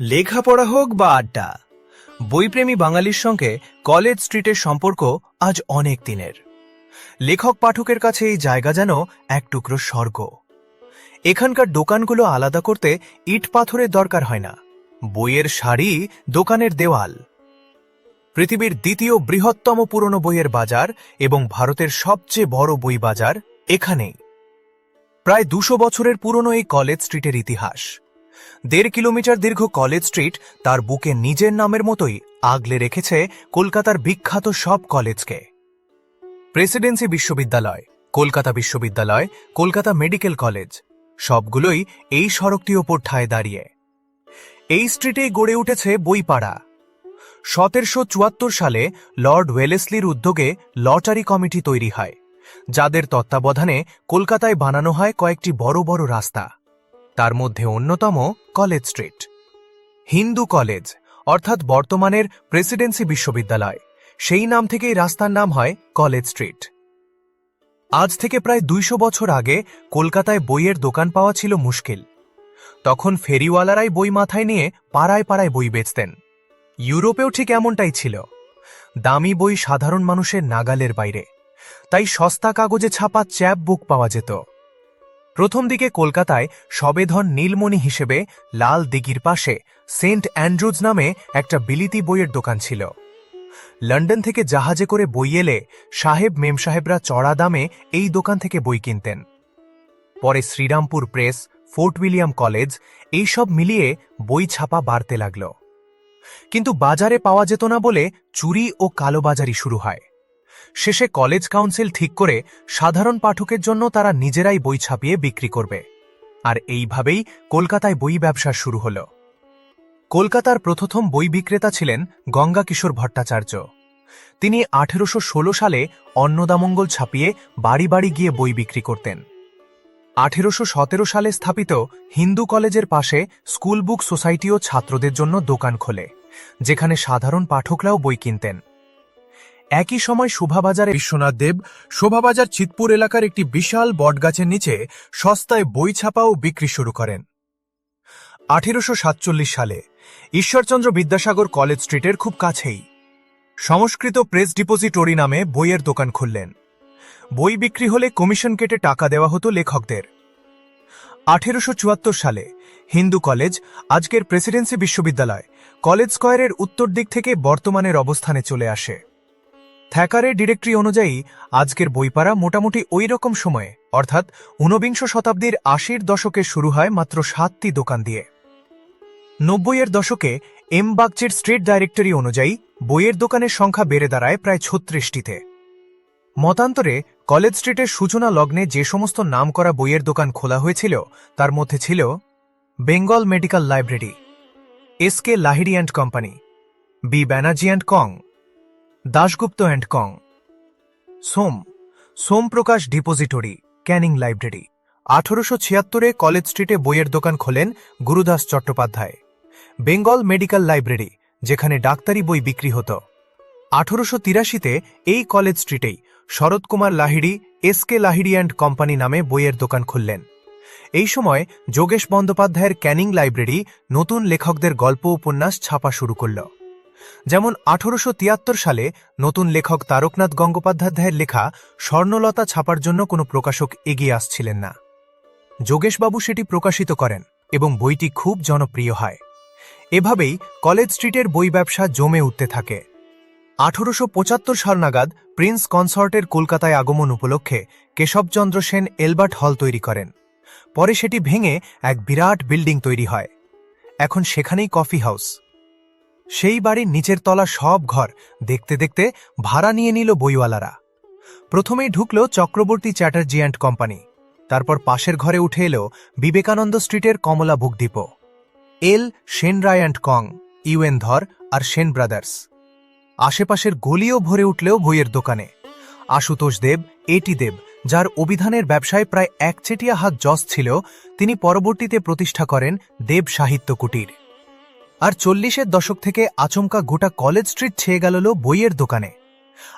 লেখাপড়া হোক বা আড্ডা, বইপ্রেমী বাঙালির সঙ্গে কলেজ স্ট্রিটের সম্পর্ক আজ অনেক দিনের। লেখক পাঠকের কাছে এই জায়গা যেন এক টুকরো স্বর্গ। এখানকার দোকানগুলো আলাদা করতে ইট পাথরের দরকার হয় না, বইয়ের শাড়ি দোকানের দেওয়াল। পৃথিবীর দ্বিতীয় বৃহত্তম পুরনো বইয়ের বাজার এবং ভারতের সবচেয়ে বড় বই বাজার এখানেই। প্রায় দুশো বছরের পুরনো এই কলেজ স্ট্রিটের ইতিহাস। দেড় কিলোমিটার দীর্ঘ কলেজ স্ট্রিট তার বুকে নিজের নামের মতোই আগলে রেখেছে কলকাতার বিখ্যাত সব কলেজকে। প্রেসিডেন্সি বিশ্ববিদ্যালয়, কলকাতা বিশ্ববিদ্যালয়, কলকাতা মেডিকেল কলেজ, সবগুলোই এই সড়কটি ওপর ঠায় দাঁড়িয়ে। এই স্ট্রিটেই গড়ে উঠেছে বইপাড়া। সতেরশো চুয়াত্তর সালে লর্ড ওয়েলেসলির উদ্যোগে লটারি কমিটি তৈরি হয়, যাদের তত্ত্বাবধানে কলকাতায় বানানো হয় কয়েকটি বড় বড় রাস্তা। তার মধ্যে অন্যতম কলেজ স্ট্রিট। হিন্দু কলেজ, অর্থাৎ বর্তমানের প্রেসিডেন্সি বিশ্ববিদ্যালয়। সেই নাম থেকেই রাস্তার নাম হয় কলেজ স্ট্রিট। আজ থেকে প্রায় দুইশো বছর আগে কলকাতায় বইয়ের দোকান পাওয়া ছিল মুশকিল। তখন ফেরিওয়ালারাই বই মাথায় নিয়ে পাড়ায় পাড়ায় বই বেচতেন। ইউরোপেও ঠিক এমনটাই ছিল। দামি বই সাধারণ মানুষের নাগালের বাইরে। তাই সস্তা কাগজে ছাপা চ্যাপ বুক পাওয়া যেত। প্রথম দিকে কলকাতায় সবেধন নীলমণি হিসেবে লাল দিঘির পাশে সেন্ট অ্যান্ড্রুজ নামে একটা বিলিতি বইয়ের দোকান ছিল। লন্ডন থেকে জাহাজে করে বই এলে সাহেব মেম সাহেবরা চড়া দামে এই দোকান থেকে বই কিনতেন। পরে Serampore press, Fort William College এইসব মিলিয়ে বই ছাপা বাড়তে লাগল। কিন্তু বাজারে পাওয়া যেত না বলে চুরি ও কালোবাজারি শুরু হয়। শেষে কলেজ কাউন্সিল ঠিক করে সাধারণ পাঠকের জন্য তারা নিজেরাই বই ছাপিয়ে বিক্রি করবে। আর এইভাবেই কলকাতায় বই ব্যবসা শুরু হল। কলকাতার প্রথম বই বিক্রেতা ছিলেন গঙ্গা কিশোর ভট্টাচার্য। তিনি আঠেরোশো ষোলো সালে অন্নদামঙ্গল ছাপিয়ে বাড়ি বাড়ি গিয়ে বই বিক্রি করতেন। আঠেরোশো সতেরো সালে স্থাপিত হিন্দু কলেজের পাশে স্কুল বুক সোসাইটিও ছাত্রদের জন্য দোকান খোলে, যেখানে সাধারণ পাঠকরাও বই কিনতেন। একই সময় শোভাবাজারে বিশ্বনাথ দেব শোভাবাজার চিতপুর এলাকার একটি বিশাল বটগাছের নিচে সস্তায় বই ছাপা ও বিক্রি শুরু করেন। আঠেরোশো সাতচল্লিশ সালে ঈশ্বরচন্দ্র বিদ্যাসাগর কলেজ স্ট্রিটের খুব কাছেই সংস্কৃত প্রেস ডিপোজিটরি নামে বইয়ের দোকান খুললেন। বই বিক্রি হলে কমিশন কেটে টাকা দেওয়া হতো লেখকদের। আঠেরোশ চুয়াত্তর সালে হিন্দু কলেজ আজকের প্রেসিডেন্সি বিশ্ববিদ্যালয় কলেজ স্কয়ারের উত্তর দিক থেকে বর্তমানের অবস্থানে চলে আসে। থ্যাকারের ডিরেক্টরি অনুযায়ী, আজকের বইপাড়া মোটামুটি ওই রকম সময়ে, অর্থাৎ ঊনবিংশ শতাব্দীর আশির দশকে শুরু হয় মাত্র সাতটি দোকান দিয়ে। নব্বইয়ের দশকে এম বাগচির স্ট্রিট ডাইরেক্টরি অনুযায়ী, বইয়ের দোকানের সংখ্যা বেড়ে দাঁড়ায় প্রায় ছত্রিশটিতে। মতান্তরে, কলেজ স্ট্রিটের সূচনা লগ্নে যে সমস্ত নামকরা বইয়ের দোকান খোলা হয়েছিল, তার মধ্যে ছিল Bengal Medical Library, S K Lahiri and Company, B Banerjee and Co Dasgupta and Co. Som. Somprakash Depository, Canning Library. আঠারোশো ছিয়াত্তরে কলেজ স্ট্রিটে বইয়ের দোকান খোলেন Gurudas Chattopadhyay. Bengal Medical Library, যেখানে ডাক্তারি বই বিক্রি হতো। আঠারোশো তিরাশিতে এই college স্ট্রিটেই Sharatkumar Lahiri, S K Lahiri and Company নামে বইয়ের দোকান খুললেন। এই সময় যোগেশ বন্দ্যোপাধ্যায়ের ক্যানিং লাইব্রেরি নতুন লেখকদের গল্প উপন্যাস ছাপা শুরু করল। যেমন আঠারোশো তিয়াত্তর সালে নতুন লেখক তারকনাথ গঙ্গোপাধ্যায়ের লেখা স্বর্ণলতা ছাপার জন্য কোনো প্রকাশক এগিয়ে আসছিলেন না। যোগেশবাবু সেটি প্রকাশিত করেন এবং বইটি খুব জনপ্রিয় হয়। এভাবেই কলেজ স্ট্রিটের বই ব্যবসা জমে উঠতে থাকে। আঠারোশ পঁচাত্তর সাল নাগাদ প্রিন্স কনসর্টের কলকাতায় আগমন উপলক্ষে কেশবচন্দ্র সেন এলবার্ট হল তৈরি করেন। পরে সেটি ভেঙে এক বিরাট বিল্ডিং তৈরি হয়। এখন সেখানেই কফি হাউস। সেই বাড়ির নিচের তলা সব ঘর দেখতে দেখতে ভাড়া নিয়ে নিল বইওয়ালারা। প্রথমেই ঢুকল চক্রবর্তী চ্যাটার্জি অ্যান্ড কোম্পানি। তারপর পাশের ঘরে উঠে এলো বিবেকানন্দ স্ট্রিটের Kamala Book Depot. L Sen Ray and Co, U N Dhar R Sen brothers. আশেপাশের গলিও ভরে উঠলেও বইয়ের দোকানে। আশুতোষ দেব, এটি দেব, যার অভিধানের ব্যবসায় প্রায় একচেটিয়া হাত জস ছিল, তিনি পরবর্তীতে প্রতিষ্ঠা করেন দেব সাহিত্য কুটির। আর চল্লিশের দশক থেকে আচমকা গোটা কলেজ স্ট্রিট ছেয়ে গেল বইয়ের দোকানে।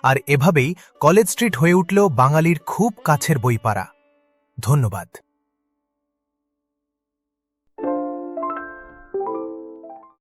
আর এভাবেই কলেজ স্ট্রিট হয়ে উঠল বাঙালির খুব কাছের বইপাড়া। ধন্যবাদ।